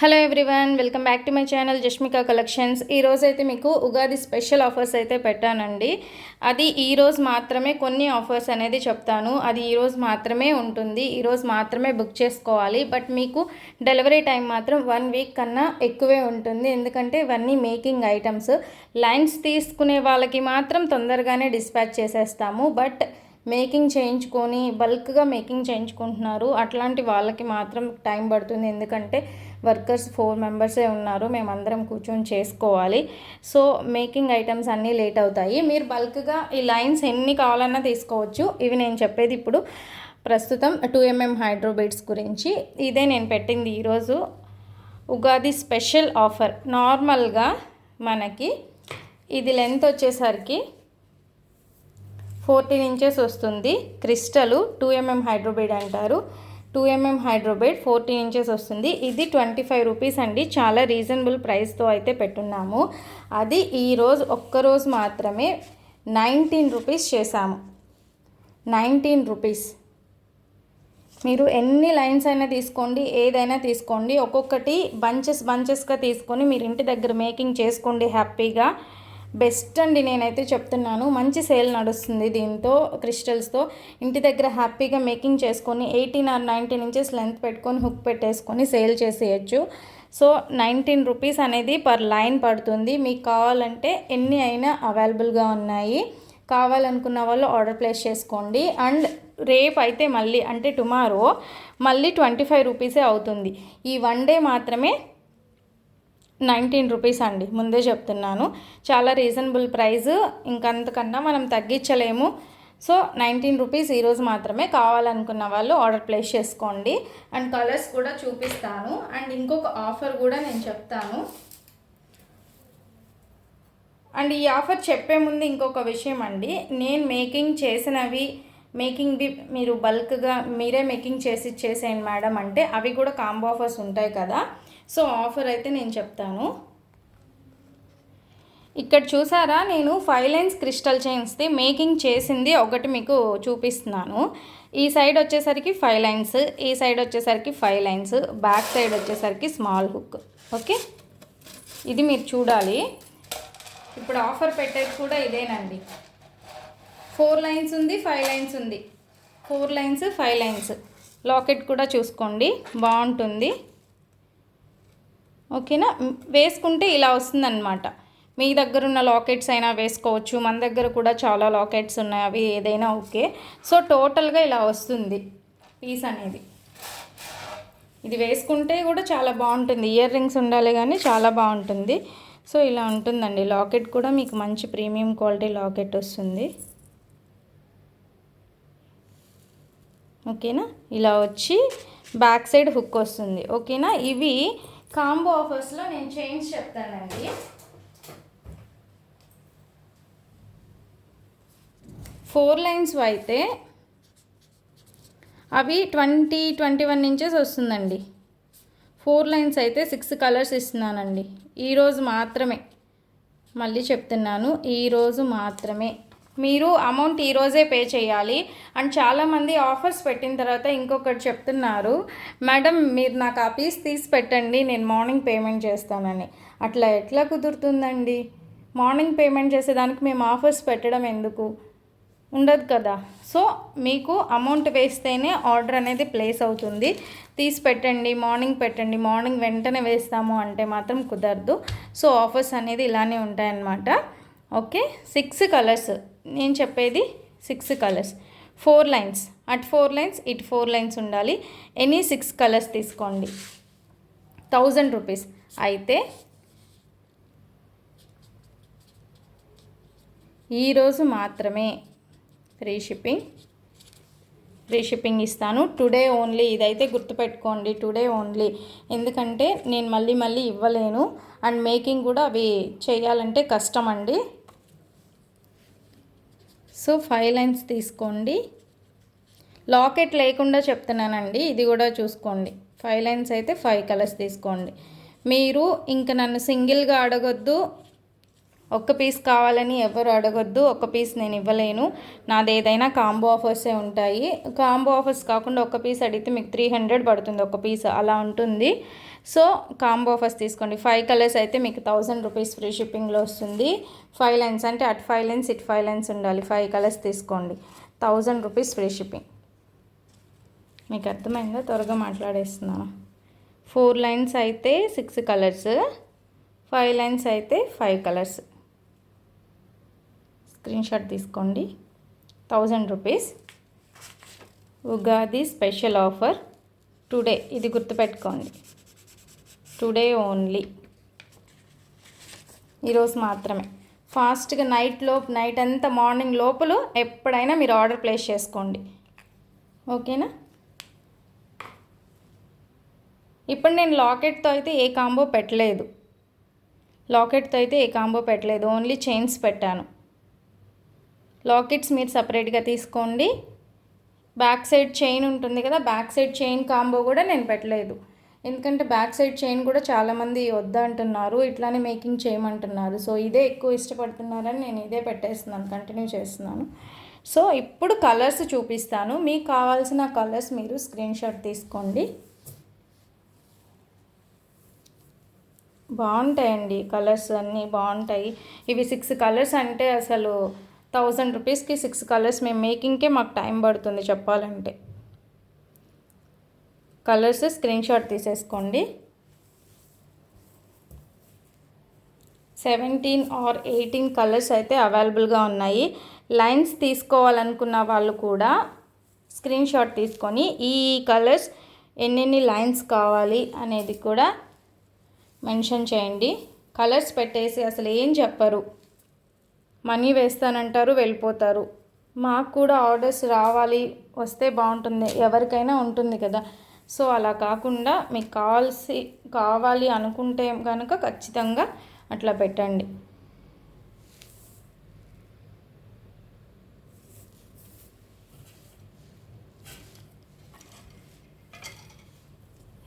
Hello everyone welcome back to my channel Jashmika collections ఈరోజు అయితే మీకు ఉగాది స్పెషల్ ఆఫర్స్ అయితే పెట్టానండి. అది ఈరోజు మాత్రమే కొన్ని ఆఫర్స్ అనేది చెప్తాను. అది ఈరోజు మాత్రమే ఉంటుంది. ఈరోజు మాత్రమే బుక్ చేసుకోవాలి. బట్ మీకు డెలివరీ టైం మాత్రం వన్ వీక్ కన్నా ఎక్కువే ఉంటుంది. ఎందుకంటే ఇవన్నీ మేకింగ్ ఐటమ్స్ లైన్స్ తీసుకునే వాళ్ళకి మాత్రం తొందరగానే డిస్పాచ్ చేసేస్తాము. బట్ మేకింగ్ చేయించుకొని బల్క్గా మేకింగ్ చేయించుకుంటున్నారు. అట్లాంటి వాళ్ళకి మాత్రం టైం పడుతుంది. ఎందుకంటే వర్కర్స్ ఫోర్ మెంబర్సే ఉన్నారు. మేమందరం కూర్చొని చేసుకోవాలి. సో మేకింగ్ ఐటమ్స్ అన్నీ లేట్ అవుతాయి. మీరు బల్క్గా ఈ లైన్స్ ఎన్ని కావాలన్నా తీసుకోవచ్చు. ఇవి నేను చెప్పేది ఇప్పుడు ప్రస్తుతం టూ ఎంఎం హైడ్రోబేట్స్ గురించి. ఇదే నేను పెట్టింది ఈరోజు. Ugadi special offer. నార్మల్గా మనకి ఇది లెంత్ వచ్చేసరికి ఫోర్టీన్ ఇంచెస్ వస్తుంది. క్రిస్టలు టూ ఎంఎం హైడ్రోబీడ్ అంటారు. Two mm hydrobead fourteen inches వస్తుంది. ఇది ట్వంటీ ఫైవ్ రూపీస్ అండి. చాలా రీజనబుల్ ప్రైస్తో అయితే పెట్టున్నాము. అది ఈరోజు ఒక్కరోజు మాత్రమే నైన్టీన్ రూపీస్ చేశాము. Nineteen rupees. మీరు ఎన్ని లైన్స్ అయినా తీసుకోండి ఏదైనా తీసుకోండి. ఒక్కొక్కటి బంచెస్ బంచెస్గా తీసుకొని మీరు ఇంటి దగ్గర మేకింగ్ చేసుకోండి హ్యాపీగా. బెస్ట్ అండి నేనైతే చెప్తున్నాను. మంచి సేల్ నడుస్తుంది దీంతో క్రిస్టల్స్తో. ఇంటి దగ్గర హ్యాపీగా మేకింగ్ చేసుకొని eighteen or nineteen inches length పెట్టుకొని హుక్ పెట్టేసుకొని సేల్ చేసేయచ్చు. సో నైన్టీన్ రూపీస్ అనేది పర్ లైన్ పడుతుంది. మీకు కావాలంటే ఎన్ని అయినా అవైలబుల్గా ఉన్నాయి. కావాలనుకున్న వాళ్ళు ఆర్డర్ ప్లేస్ చేసుకోండి. అండ్ రేపు అయితే మళ్ళీ అంటే టుమారో మళ్ళీ ట్వంటీ ఫైవ్ రూపీసే అవుతుంది. ఈ వన్ డే మాత్రమే నైన్టీన్ రూపీస్ అండి ముందే చెప్తున్నాను. చాలా రీజనబుల్ ప్రైస్ ఇంకంతకన్నా మనం తగ్గించలేము. సో నైన్టీన్ రూపీస్ ఈరోజు మాత్రమే కావాలనుకున్న వాళ్ళు ఆర్డర్ ప్లేస్ చేసుకోండి. అండ్ కలర్స్ కూడా చూపిస్తాను. అండ్ ఇంకొక ఆఫర్ కూడా నేను చెప్తాను. అండ్ ఈ ఆఫర్ చెప్పే ముందు ఇంకొక విషయం అండి. నేను మేకింగ్ చేసినవి మేకింగ్ది మీరు బల్క్గా మీరే మేకింగ్ చేసి చేసేయండి మేడం అంటే అవి కూడా కాంబో ఆఫర్స్ ఉంటాయి కదా. సో ఆఫర్ అయితే నేను చెప్తాను. ఇక్కడ చూసారా నేను ఫైవ్ లైన్స్ క్రిస్టల్ చైన్స్ది మేకింగ్ చేసింది ఒకటి మీకు చూపిస్తున్నాను. ఈ సైడ్ వచ్చేసరికి ఫైవ్ లైన్స్ ఈ సైడ్ వచ్చేసరికి ఫైవ్ లైన్స్ బ్యాక్ సైడ్ వచ్చేసరికి స్మాల్ హుక్. ఓకే? ఇది మీరు చూడాలి. ఇప్పుడు ఆఫర్ పెట్టేది కూడా ఇదేనండి. ఫోర్ లైన్స్ ఉంది ఫైవ్ లైన్స్ ఉంది. Four lines five lines. Locket కూడా చూసుకోండి. బాగుంటుంది. ఓకేనా? వేసుకుంటే ఇలా వస్తుందన్నమాట. మీ దగ్గర ఉన్న లాకెట్స్ అయినా వేసుకోవచ్చు. మన దగ్గర కూడా చాలా లాకెట్స్ ఉన్నాయి. అవి ఏదైనా ఓకే. సో టోటల్గా ఇలా వస్తుంది పీస్ అనేది. ఇది వేసుకుంటే కూడా చాలా బాగుంటుంది. ఇయర్ రింగ్స్ ఉండాలి కానీ చాలా బాగుంటుంది. సో ఇలా ఉంటుందండి. లాకెట్ కూడా మీకు మంచి ప్రీమియం క్వాలిటీ లాకెట్ వస్తుంది. ఓకేనా? ఇలా వచ్చి బ్యాక్ సైడ్ హుక్ వస్తుంది. ఓకేనా? ఇవి కాంబో ఆఫర్స్లో నేను చైన్స్ చెప్తానండి. ఫోర్ లైన్స్ అయితే అవి ట్వంటీ ట్వంటీ వన్ ఇంచెస్ వస్తుందండి. ఫోర్ లైన్స్ అయితే సిక్స్ కలర్స్ ఇస్తున్నానండి. ఈరోజు మాత్రమే. మళ్ళీ చెప్తున్నాను ఈరోజు మాత్రమే. మీరు అమౌంట్ ఈరోజే పే చేయాలి. అండ్ చాలామంది ఆఫర్స్ పెట్టిన తర్వాత ఇంకొకటి చెప్తున్నారు మేడం మీరు నాకు ఆ పీస్ తీసి పెట్టండి నేను మార్నింగ్ పేమెంట్ చేస్తానని. అట్లా ఎట్లా కుదురుతుందండి? మార్నింగ్ పేమెంట్ చేసేదానికి మేము ఆఫర్స్ పెట్టడం ఎందుకు? ఉండదు కదా. సో మీకు అమౌంట్ వేస్తేనే ఆర్డర్ అనేది ప్లేస్ అవుతుంది. తీసి పెట్టండి మార్నింగ్ పెట్టండి మార్నింగ్ వెంటనే వేస్తాము అంటే మాత్రం కుదరదు. సో ఆఫర్స్ అనేది ఇలానే ఉంటాయన్నమాట. ఓకే? సిక్స్ కలర్స్ నేను చెప్పేది six colours four lines at four lines ఇటు ఫోర్ లైన్స్ ఉండాలి. ఎనీ సిక్స్ కలర్స్ తీసుకోండి. థౌజండ్ రూపీస్ అయితే ఈరోజు మాత్రమే ఫ్రీ షిప్పింగ్ ఫ్రీ షిప్పింగ్ ఇస్తాను. టుడే ఓన్లీ ఇదైతే గుర్తుపెట్టుకోండి. టుడే ఓన్లీ ఎందుకంటే నేను మళ్ళీ మళ్ళీ ఇవ్వలేను. అండ్ మేకింగ్ కూడా అవి చేయాలంటే కష్టం అండి. సో ఫైవ్ లైన్స్ తీసుకోండి. లాకెట్ లేకుండా చెప్తున్నానండి. ఇది కూడా చూసుకోండి. ఫైవ్ లైన్స్ అయితే ఫైవ్ కలర్స్ తీసుకోండి. మీరు ఇంక నన్ను సింగిల్గా అడగొద్దు. ఒక్క పీస్ కావాలని ఎవరు అడగొద్దు ఒక్క పీస్ నేను ఇవ్వలేను. నాది ఏదైనా కాంబో ఆఫర్సే ఉంటాయి. కాంబో ఆఫర్స్ కాకుండా ఒక్క పీస్ అడిగితే మీకు త్రీ హండ్రెడ్ పడుతుంది ఒక పీస్ అలా ఉంటుంది. సో కాంబో ఆఫర్స్ తీసుకోండి. ఫైవ్ కలర్స్ అయితే మీకు థౌజండ్ రూపీస్ ఫ్రీ షిప్పింగ్లో వస్తుంది. ఫైవ్ లైన్స్ అంటే అటు ఫైవ్ లైన్స్ ఇటు ఫైవ్ లైన్స్ ఉండాలి. ఫైవ్ కలర్స్ తీసుకోండి. Thousand rupees free shipping. మీకు అర్థమైందా? త్వరగా మాట్లాడేస్తున్నాను. ఫోర్ లైన్స్ అయితే సిక్స్ కలర్స్ ఫైవ్ లైన్స్ అయితే ఫైవ్ కలర్స్. స్క్రీన్ షాట్ తీసుకోండి. Thousand rupees. Ugadi special offer. Today ఇది గుర్తుపెట్టుకోండి. టుడే ఓన్లీ ఈరోజు మాత్రమే. ఫాస్ట్గా నైట్ లోపు నైట్ అంతా మార్నింగ్ లోపల ఎప్పుడైనా మీరు ఆర్డర్ ప్లేస్ చేసుకోండి. ఓకేనా ఇప్పుడు నేను లాకెట్తో అయితే ఏ కాంబో పెట్టలేదు. లాకెట్తో అయితే ఏ కాంబో పెట్టలేదు. ఓన్లీ చైన్స్ పెట్టాను. లాకెట్స్ మీరు సపరేట్గా తీసుకోండి. బ్యాక్ సైడ్ చైన్ ఉంటుంది కదా బ్యాక్ సైడ్ చైన్ కాంబో కూడా నేను పెట్టలేదు. ఎందుకంటే బ్యాక్ సైడ్ చైన్ కూడా చాలామంది వద్దంటున్నారు ఇట్లానే మేకింగ్ చేయమంటున్నారు. సో ఇదే ఎక్కువ ఇష్టపడుతున్నారని నేను ఇదే పెట్టేస్తున్నాను కంటిన్యూ చేస్తున్నాను. సో ఇప్పుడు కలర్స్ చూపిస్తాను. మీకు కావాల్సిన కలర్స్ మీరు స్క్రీన్ షాట్ తీసుకోండి. బాగుంటాయండి కలర్స్ అన్నీ బాగుంటాయి. ఇవి సిక్స్ కలర్స్ అంటే అసలు థౌజండ్ రూపీస్కి సిక్స్ కలర్స్ మేము మేకింగ్కే మాకు టైం పడుతుంది చెప్పాలంటే. కలర్స్ స్క్రీన్ షాట్ తీసేసుకోండి. సెవెంటీన్ ఆర్ ఎయిటీన్ కలర్స్ అయితే అవైలబుల్గా ఉన్నాయి. లైన్స్ తీసుకోవాలనుకున్న వాళ్ళు కూడా స్క్రీన్ షాట్ తీసుకొని ఈ కలర్స్ ఎన్నెన్ని లైన్స్ కావాలి అనేది కూడా మెన్షన్ చేయండి. కలర్స్ పెట్టేసి అసలు ఏం చెప్పరు. మనీ వేస్తానంటారు వెళ్ళిపోతారు. మాకు కూడా ఆర్డర్స్ రావాలి వస్తే బాగుంటుంది ఎవరికైనా ఉంటుంది కదా. సో అలా కాకుండా మీకు కావాల్సి కావాలి అనుకుంటే కనుక ఖచ్చితంగా అట్లా పెట్టండి.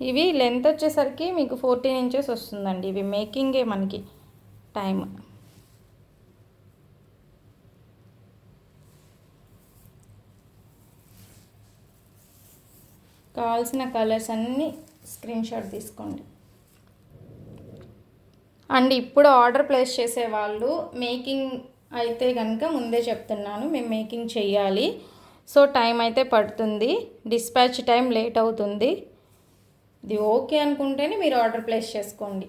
ఇవి లెంత్ వచ్చేసరికి మీకు ఫోర్టీన్ ఇంచెస్ వస్తుందండి. ఇవి మేకింగే మనకి టైం కావాల్సిన కలర్స్ అన్నీ స్క్రీన్ షాట్ తీసుకోండి. అండ్ ఇప్పుడు ఆర్డర్ ప్లేస్ చేసే వాళ్ళు మేకింగ్ అయితే కనుక ముందే చెప్తున్నాను మేము మేకింగ్ చేయాలి సో టైం అయితే పడుతుంది డిస్పాచ్ టైం లేట్ అవుతుంది. ఇది ఓకే అనుకుంటేనే మీరు ఆర్డర్ ప్లేస్ చేసుకోండి.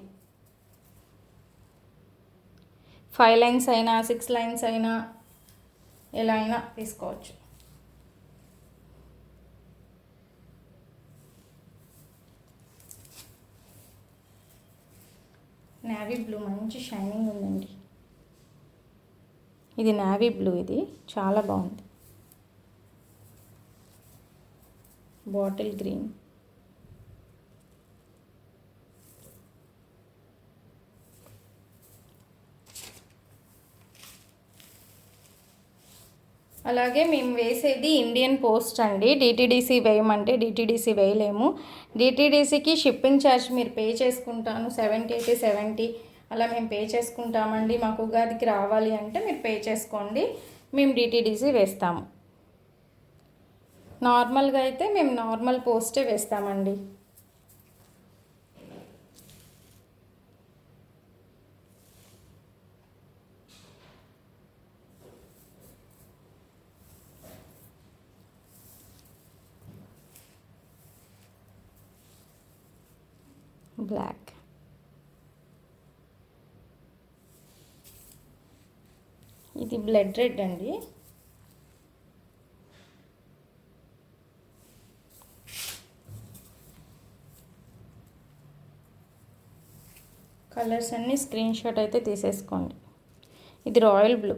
ఫైవ్ లైన్స్ అయినా సిక్స్ లైన్స్ అయినా ఎలా అయినా తీసుకోవచ్చు. నావీ బ్లూ మంచి షైనింగ్ ఉందండి. ఇది నావీ బ్లూ ఇది. చాలా బాగుంది. Bottle green. అలాగే మేము వేసేది ఇండియన్ పోస్ట్ అండి. డిటీడీసీ వేయమంటే డిటీడీసీ వేయలేము. డిటీడీసీకి షిప్పింగ్ ఛార్జ్ మీరు పే చేసుకుంటాను. సెవెంటీ ఎయిటీ సెవెంటీ అలా మేము పే చేసుకుంటామండి. మాకు ఉగాదికి రావాలి అంటే మీరు పే చేసుకోండి. మేము డిటీడీసీ వేస్తాము. నార్మల్గా అయితే మేము నార్మల్ పోస్టే వేస్తామండి. బ్లాక్ ఇది బ్లడ్ రెడ్ అండి. కలర్స్ అన్నీ స్క్రీన్ షాట్ అయితే తీసేసుకోండి. ఇది రాయల్ బ్లూ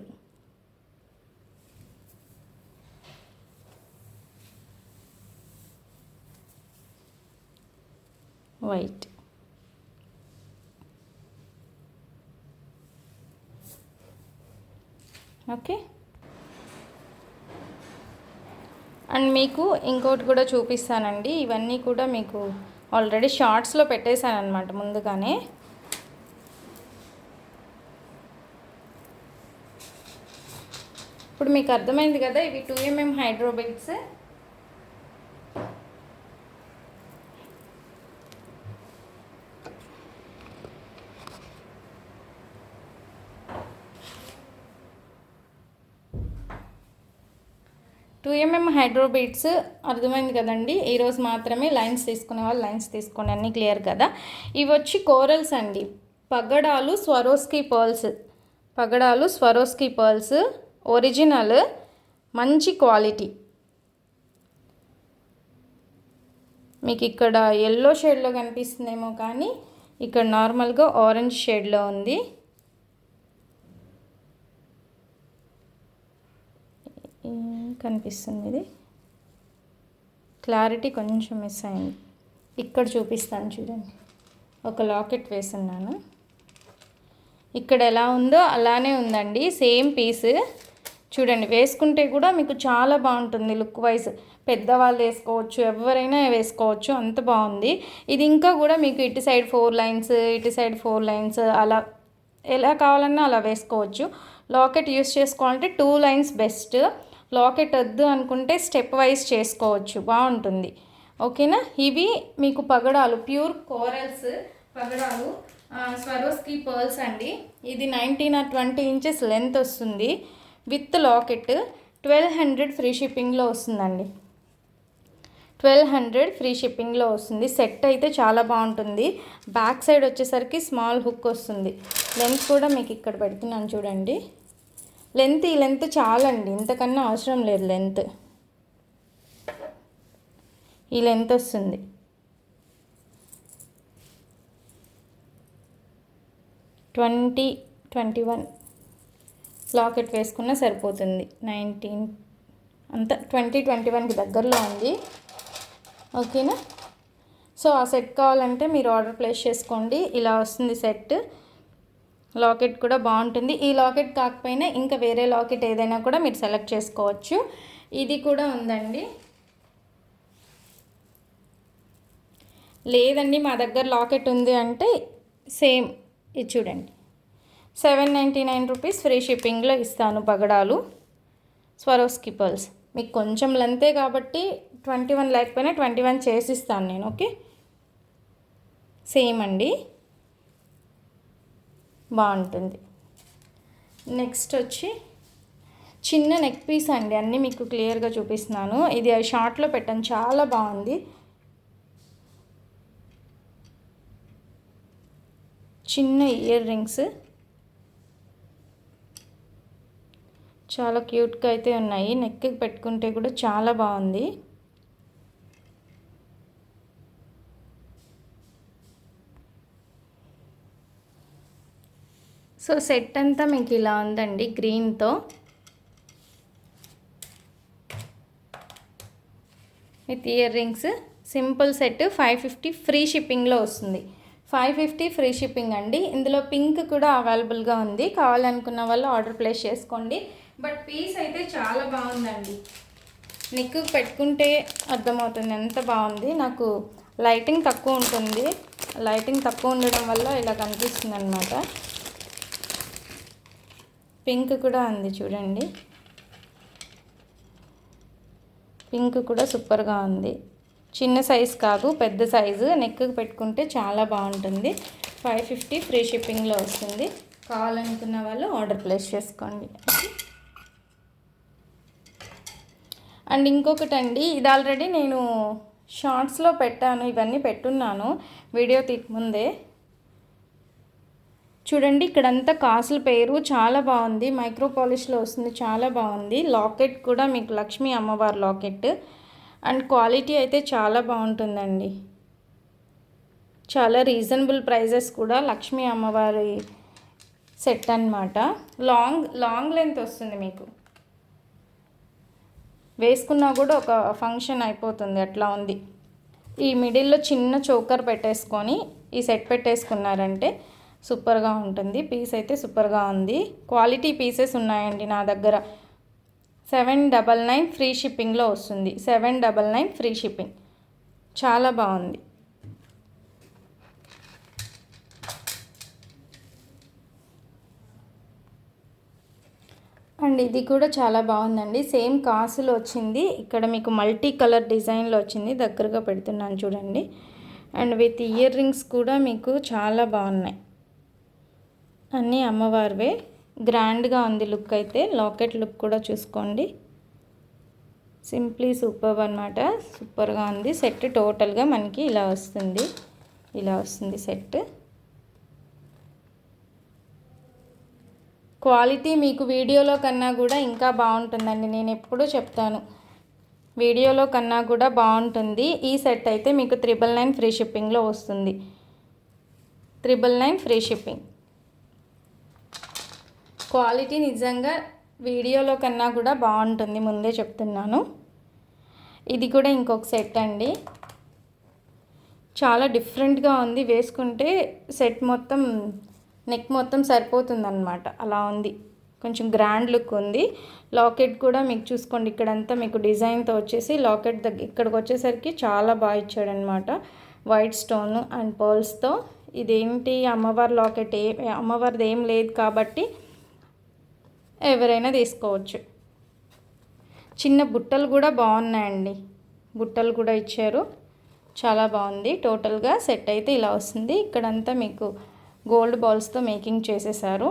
ఓకే. అండ్ మీకు ఇంకోటి కూడా చూపిస్తానండి. ఇవన్నీ కూడా మీకు ఆల్రెడీ షార్ట్స్లో పెట్టేశాను అనమాట ముందుగానే. ఇప్పుడు మీకు అర్థమైంది కదా ఇవి టూ ఎంఎం హైడ్రోబిక్స్ టూ ఎంఎం హైడ్రోబీట్స్ అర్థమైంది కదండి. ఈరోజు మాత్రమే లైన్స్ తీసుకునే వాళ్ళు లైన్స్ తీసుకోండి అన్నీ క్లియర్ కదా. ఇవి వచ్చి కోరల్స్ అండి. పగడాలు స్వరోస్కి పర్ల్స్. పగడాలు స్వరోస్కి పర్ల్స్. ఒరిజినల్ మంచి క్వాలిటీ. మీకు ఇక్కడ ఎల్లో షేడ్లో కనిపిస్తుందేమో కానీ ఇక్కడ నార్మల్గా ఆరెంజ్ షేడ్లో ఉంది. కనిపిస్తుంది ఇది క్లారిటీ కొంచెం మిస్ అయింది. ఇక్కడ చూపిస్తాను చూడండి. ఒక లాకెట్ వేసున్నాను. ఇక్కడ ఎలా ఉందో అలానే ఉందండి. సేమ్ పీస్ చూడండి వేసుకుంటే కూడా మీకు చాలా బాగుంటుంది లుక్ వైజ్ పెద్దవాళ్ళు వేసుకోవచ్చు ఎవరైనా వేసుకోవచ్చు అంత బాగుంది. ఇది ఇంకా కూడా మీకు ఇటు సైడ్ ఫోర్ లైన్స్ ఇటు సైడ్ ఫోర్ లైన్స్ అలా ఎలా కావాలన్నా అలా వేసుకోవచ్చు. లాకెట్ యూస్ చేసుకోవాలంటే టూ లైన్స్ బెస్ట్ లాకెట్ వద్దు అనుకుంటే స్టెప్ వైజ్ చేసుకోవచ్చు. బాగుంటుంది. ఓకేనా? ఇవి మీకు పగడాలు ప్యూర్ కోరల్స్ పగడాలు స్వరోస్కి పర్ల్స్ అండి. ఇది nineteen or twenty inches length వస్తుంది. With locket twelve hundred free షిప్పింగ్లో వస్తుందండి. ట్వెల్వ్ హండ్రెడ్ ఫ్రీ షిప్పింగ్లో వస్తుంది. సెట్ అయితే చాలా బాగుంటుంది. బ్యాక్ సైడ్ వచ్చేసరికి స్మాల్ హుక్ వస్తుంది. లెంత్ కూడా మీకు ఇక్కడ పెడుతున్నాను చూడండి. లెంత్ ఈ లెంత్ చాలండి. ఇంతకన్నా అవసరం లేదు లెంత్ ఈ లెంత్ వస్తుంది. ట్వంటీ ట్వంటీ వన్ లాకెట్ వేసుకున్నా సరిపోతుంది. నైన్టీన్ అంత ట్వంటీ ట్వంటీ వన్కి దగ్గరలో ఉంది. ఓకేనా సో ఆ సెట్ కావాలంటే మీరు ఆర్డర్ ప్లేస్ చేసుకోండి. ఇలా వస్తుంది సెట్ లాకెట్ కూడా బాగుంటుంది. ఈ లాకెట్ కాకపోయినా ఇంకా వేరే లాకెట్ ఏదైనా కూడా మీరు సెలెక్ట్ చేసుకోవచ్చు. ఇది కూడా ఉందండి. లేదండి మా దగ్గర లాకెట్ ఉంది అంటే సేమ్. ఇది చూడండి. Seven ninety nine rupees free షిప్పింగ్లో ఇస్తాను పగడాలు. Swarovski pearls. మీకు కొంచెం లెంతే కాబట్టి ట్వంటీ వన్ లేకపోయినా ట్వంటీ వన్ చేసిస్తాను నేను ఓకే? సేమ్ అండి. బాగుంటుంది. నెక్స్ట్ వచ్చి చిన్న నెక్ పీస్ అండి. అన్నీ మీకు క్లియర్గా చూపిస్తున్నాను. ఇది షార్ట్లో పెట్టాను. చాలా బాగుంది. చిన్న ఇయర్ రింగ్స్ చాలా క్యూట్గా అయితే ఉన్నాయి. నెక్కి పెట్టుకుంటే కూడా చాలా బాగుంది. సో సెట్ అంతా మీకు ఇలా ఉందండి గ్రీన్తో. With earrings simple set five fifty free షిప్పింగ్లో వస్తుంది. ఫైవ్ ఫిఫ్టీ ఫ్రీ షిప్పింగ్ అండి. ఇందులో పింక్ కూడా అవైలబుల్గా ఉంది. కావాలనుకున్న వాళ్ళు ఆర్డర్ ప్లేస్ చేసుకోండి. బట్ పీస్ అయితే చాలా బాగుందండి. నెక్ పెట్టుకుంటే అర్థమవుతుంది ఎంత బాగుంది. నాకు లైటింగ్ తక్కువ ఉంటుంది. లైటింగ్ తక్కువ ఉండడం వల్ల ఇలా కనిపిస్తుంది అనమాట పింక్ కూడా ఉంది చూడండి. పింక్ కూడా సూపర్గా ఉంది. చిన్న సైజ్ కాదు పెద్ద సైజు. నెక్కి పెట్టుకుంటే చాలా బాగుంటుంది. ఫైవ్ ఫిఫ్టీ ఫ్రీ షిప్పింగ్లో వస్తుంది. కావాలనుకున్న వాళ్ళు ఆర్డర్ ప్లేస్ చేసుకోండి. అండ్ ఇంకొకటి అండి ఇది ఆల్రెడీ నేను షార్ట్స్లో పెట్టాను ఇవన్నీ పెట్టున్నాను. వీడియో తీ ముందే చూడండి ఇక్కడంతా కాసుల పేరు చాలా బాగుంది. మైక్రో పాలిష్లో వస్తుంది చాలా బాగుంది. లాకెట్ కూడా మీకు లక్ష్మీ అమ్మవారి లాకెట్. అండ్ క్వాలిటీ అయితే చాలా బాగుంటుందండి. చాలా రీజనబుల్ ప్రైజెస్ కూడా లక్ష్మీ అమ్మవారి సెట్ అనమాట లాంగ్ లాంగ్ లెంత్ వస్తుంది మీకు. వేసుకున్నా కూడా ఒక ఫంక్షన్ అయిపోతుంది అట్లా ఉంది. ఈ మిడిల్లో చిన్న చోకర్ పెట్టేసుకొని ఈ సెట్ పెట్టేసుకున్నారంటే సూపర్గా ఉంటుంది. పీస్ అయితే సూపర్గా ఉంది. క్వాలిటీ పీసెస్ ఉన్నాయండి నా దగ్గర. సెవెన్ డబల్ నైన్ ఫ్రీ షిప్పింగ్లో వస్తుంది. Seven double nine free shipping. చాలా బాగుంది. అండ్ ఇది కూడా చాలా బాగుందండి. సేమ్ కాసులు వచ్చింది. ఇక్కడ మీకు మల్టీ కలర్ డిజైన్లో వచ్చింది. దగ్గరగా పెడుతున్నాను చూడండి. అండ్ విత్ ఇయర్ రింగ్స్ కూడా మీకు చాలా బాగున్నాయి. అన్నీ అమ్మవారివే. గ్రాండ్గా ఉంది లుక్ అయితే లాకెట్ లుక్ కూడా చూసుకోండి. సింప్లీ సూపర్ అనమాట సూపర్గా ఉంది. సెట్ టోటల్గా మనకి ఇలా వస్తుంది. ఇలా వస్తుంది సెట్. క్వాలిటీ మీకు వీడియోలో కన్నా కూడా ఇంకా బాగుంటుందండి. నేను ఎప్పుడూ చెప్తాను. వీడియోలో కన్నా కూడా బాగుంటుంది. ఈ సెట్ అయితే మీకు త్రిబుల్ నైన్ ఫ్రీ షిప్పింగ్లో వస్తుంది. Triple nine free shipping. Quality నిజంగా వీడియోలో కన్నా కూడా బాగుంటుంది ముందే చెప్తున్నాను. ఇది కూడా ఇంకొక సెట్ అండి. చాలా డిఫరెంట్గా ఉంది. వేసుకుంటే సెట్ మొత్తం నెక్ మొత్తం సరిపోతుంది అనమాట అలా ఉంది. కొంచెం గ్రాండ్ లుక్ ఉంది. లాకెట్ కూడా మీకు చూసుకోండి. ఇక్కడంతా మీకు డిజైన్తో వచ్చేసి లాకెట్ దగ్గర ఇక్కడికి వచ్చేసరికి చాలా బాగా ఇచ్చాడనమాట వైట్ స్టోన్ అండ్ పర్ల్స్తో. ఇదేంటి? అమ్మవారి లాకెట్ ఏ అమ్మవారిది ఏం లేదు కాబట్టి ఎవరైనా తీసుకోవచ్చు. చిన్న బుట్టలు కూడా బాగున్నాయండి. బుట్టలు కూడా ఇచ్చారు. చాలా బాగుంది. టోటల్గా సెట్ అయితే ఇలా వస్తుంది. ఇక్కడంతా మీకు గోల్డ్ బాల్స్తో మేకింగ్ చేసేసారు.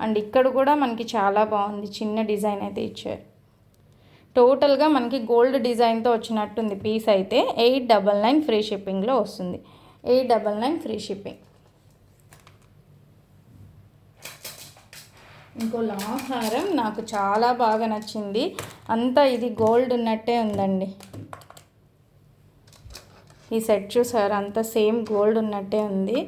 అండ్ ఇక్కడ కూడా మనకి చాలా బాగుంది. చిన్న డిజైన్ అయితే ఇచ్చారు. టోటల్గా మనకి గోల్డ్ డిజైన్తో వచ్చినట్టుంది. పీస్ అయితే ఎయిట్ డబల్ నైన్ ఫ్రీ షిప్పింగ్లో వస్తుంది. Eight double nine free shipping ఇంకో లాంగ్ హారం నాకు చాలా బాగా నచ్చింది. అంతా ఇది గోల్డ్ ఉన్నట్టే ఉందండి. ఈ సెట్ చూసారు? అంతా సేమ్ గోల్డ్ ఉన్నట్టే ఉంది.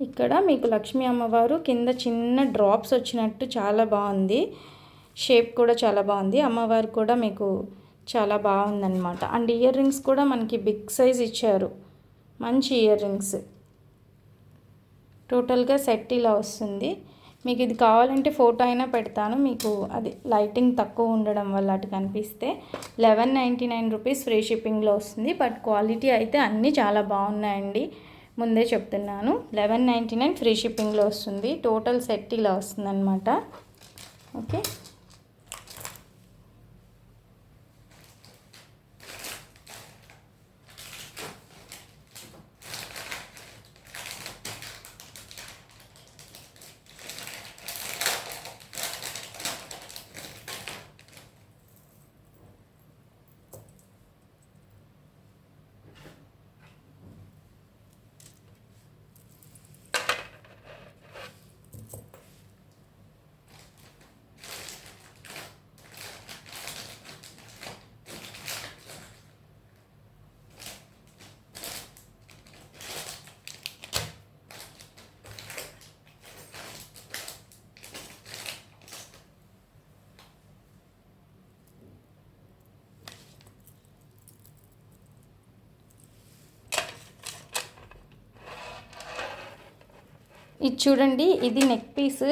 ఇక్కడ మీకు లక్ష్మీ అమ్మవారు కింద చిన్న డ్రాప్స్ వచ్చినట్టు చాలా బాగుంది. షేప్ కూడా చాలా బాగుంది. అమ్మవారు కూడా మీకు చాలా బాగుందన్నమాట. అండ్ ఇయర్ రింగ్స్ కూడా మనకి బిగ్ సైజ్ ఇచ్చారు. మంచి ఇయర్ రింగ్స్. టోటల్గా సెట్ ఇలా వస్తుంది. మీకు ఇది కావాలంటే ఫోటో అయినా పెడతాను. మీకు అది లైటింగ్ తక్కువ ఉండడం వల్ల అటు కనిపిస్తే eleven ninety nine rupees free షిప్పింగ్లో వస్తుంది. బట్ క్వాలిటీ అయితే అన్నీ చాలా బాగున్నాయండి. ముందే చెప్తున్నాను. లెవెన్ నైంటీ నైన్ ఫ్రీ షిప్పింగ్లో వస్తుంది. టోటల్ సెట్ ఇలా వస్తుందన్నమాట. ఓకే. ఇది చూడండి ఇది నెక్ పీస్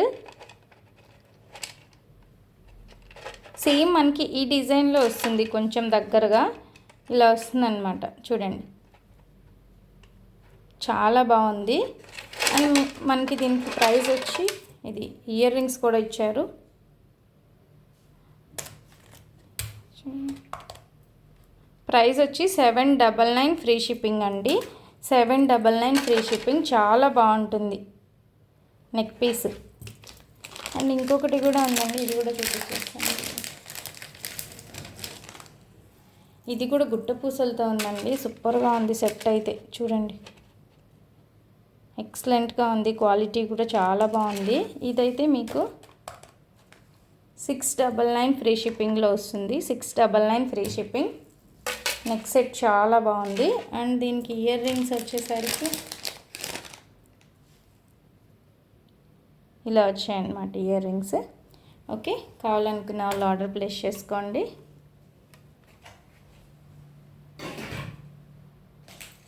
సేమ్ మనకి ఈ డిజైన్లో వస్తుంది కొంచెం దగ్గరగా. ఇలా వస్తుందన్నమాట చూడండి. చాలా బాగుంది. అండ్ మనకి దీనికి ప్రైస్ వచ్చి ఇది ఇయర్ రింగ్స్ కూడా ఇచ్చారు. ప్రైస్ వచ్చి seven double nine free shipping అండి. Seven double nine free shipping చాలా బాగుంటుంది. నెక్ పీస్ అండ్ ఇంకొకటి కూడా ఉందండి ఇది కూడా చూపించేస్తాను ఇది కూడా గుట్ట పూసలతో ఉందండి సూపర్గా ఉంది సెట్ అయితే చూడండి. ఎక్సలెంట్గా ఉంది క్వాలిటీ కూడా చాలా బాగుంది. ఇదైతే మీకు సిక్స్ డబల్ నైన్ ఫ్రీ షిప్పింగ్లో వస్తుంది. Six double nine free shipping neck set చాలా బాగుంది. అండ్ దీనికి ఇయర్ రింగ్స్ వచ్చేసరికి ఇలా వచ్చాయన్నమాట ఇయర్ రింగ్స్. ఓకే కావాలనుకున్న వాళ్ళు ఆర్డర్ ప్లేస్ చేసుకోండి.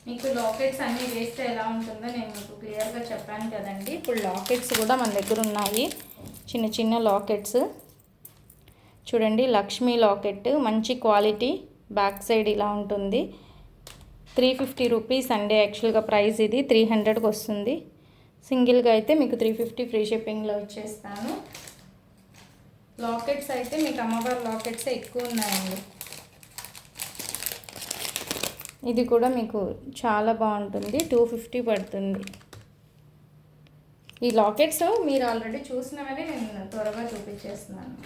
మీకు లాకెట్స్ అన్నీ వేస్తే ఎలా ఉంటుందో నేను మీకు క్లియర్గా చెప్పాను కదండి. ఇప్పుడు లాకెట్స్ కూడా మన దగ్గర ఉన్నాయి. చిన్న చిన్న లాకెట్స్. చూడండి లక్ష్మీ లాకెట్. మంచి క్వాలిటీ. బ్యాక్ సైడ్ ఇలా ఉంటుంది. త్రీ ఫిఫ్టీ రూపీస్ అండి. యాక్చువల్గా ప్రైస్ ఇది. త్రీ హండ్రెడ్కి వస్తుంది. సింగిల్గా అయితే మీకు త్రీ ఫిఫ్టీ ఫ్రీ షిప్పింగ్లో ఇచ్చేస్తాను. లాకెట్స్ అయితే మీకు అమ్మవారి లాకెట్స్ ఎక్కువ ఉన్నాయండి. ఇది కూడా మీకు చాలా బాగుంటుంది. టూ ఫిఫ్టీ పడుతుంది. ఈ లాకెట్స్ మీరు ఆల్రెడీ చూసినవని నేను త్వరగా చూపించేస్తున్నాను.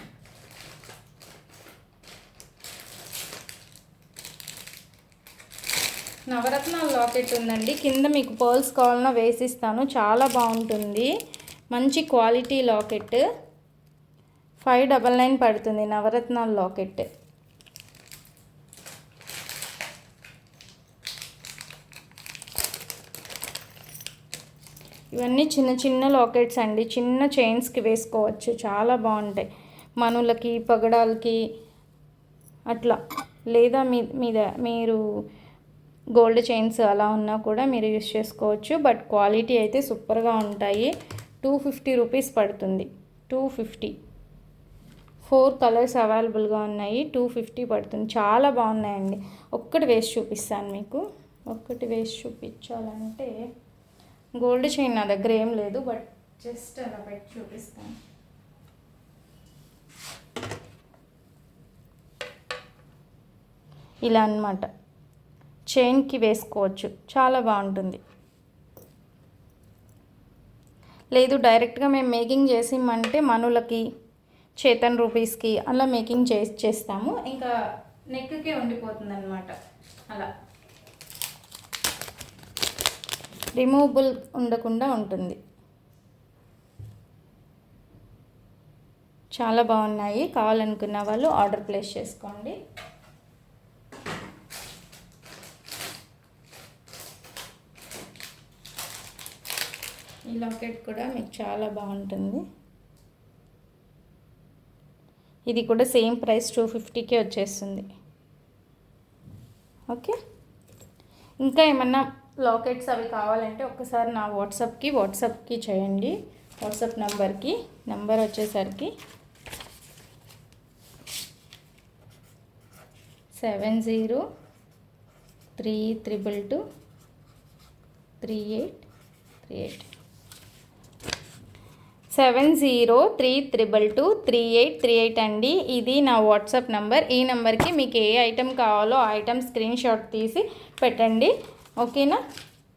నవరత్నాల లాకెట్ ఉందండి. కింద మీకు పర్ల్స్ కావాలన్నా వేసిస్తాను. చాలా బాగుంటుంది. మంచి quality locket. Five double nine పడుతుంది నవరత్నాల లాకెట్. ఇవన్నీ చిన్న చిన్న లాకెట్స్ అండి. చిన్న చైన్స్కి వేసుకోవచ్చు. చాలా బాగుంటాయి. మనులకి పగడాలకి అట్లా. లేదా మీ మీద మీరు గోల్డ్ చైన్స్ అలా ఉన్నా కూడా మీరు యూస్ చేసుకోవచ్చు. బట్ క్వాలిటీ అయితే సూపర్గా ఉంటాయి. టూ ఫిఫ్టీ రూపీస్ పడుతుంది. Two fifty. ఫోర్ కలర్స్ అవైలబుల్గా ఉన్నాయి. టూ ఫిఫ్టీ పడుతుంది. చాలా బాగున్నాయండి. ఒక్కటి వేసి చూపిస్తాను మీకు. ఒక్కటి వేసి చూపించాలంటే గోల్డ్ చైన్ నా దగ్గర ఏం లేదు. బట్ జస్ట్ అలా పెట్టి చూపిస్తాను. ఇలా అనమాట చైన్కి వేసుకోవచ్చు. చాలా బాగుంటుంది. లేదు డైరెక్ట్గా మేము మేకింగ్ చేసిమంటే మనులకి చేతన్ రూపీస్కి అలా మేకింగ్ చే చేస్తాము. ఇంకా నెక్కే ఉండిపోతుంది అనమాట అలా. రిమూవబుల్ ఉండకుండా ఉంటుంది. చాలా బాగున్నాయి. కావాలనుకున్న వాళ్ళు ఆర్డర్ ప్లేస్ చేసుకోండి. ఈ లాకెట్ కూడా మీకు చాలా బాగుంటుంది. ఇది కూడా సేమ్ ప్రైస్ టూ ఫిఫ్టీకే వచ్చేస్తుంది. ఓకే? ఇంకా ఏమన్నా లాకెట్స్ అవి కావాలంటే ఒక్కసారి నా వాట్సాప్కి వాట్సాప్కి చేయండి. వాట్సాప్ నెంబర్కి నెంబర్ వచ్చేసరికి seven zero three triple two three eight three eight. Seven zero three triple two three eight three eight అండి. ఇది నా వాట్సాప్ నంబర్. ఈ నెంబర్కి మీకు ఏ ఐటెం కావాలో ఆ ఐటెం స్క్రీన్ షాట్ తీసి పెట్టండి. ఓకేనా?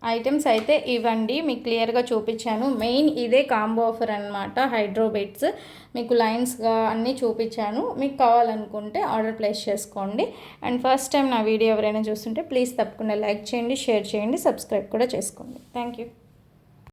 ఐటమ్స్ అయితే ఇవ్వండి. మీకు క్లియర్గా చూపించాను. మెయిన్ ఇదే కాంబో ఆఫర్ అనమాట హైడ్రోబెట్స్ మీకు లైన్స్గా అన్నీ చూపించాను. మీకు కావాలనుకుంటే ఆర్డర్ ప్లేస్ చేసుకోండి. అండ్ ఫస్ట్ టైం నా వీడియో ఎవరైనా చూస్తుంటే ప్లీజ్ తప్పకుండా లైక్ చేయండి షేర్ చేయండి సబ్స్క్రైబ్ కూడా చేసుకోండి. Thank you.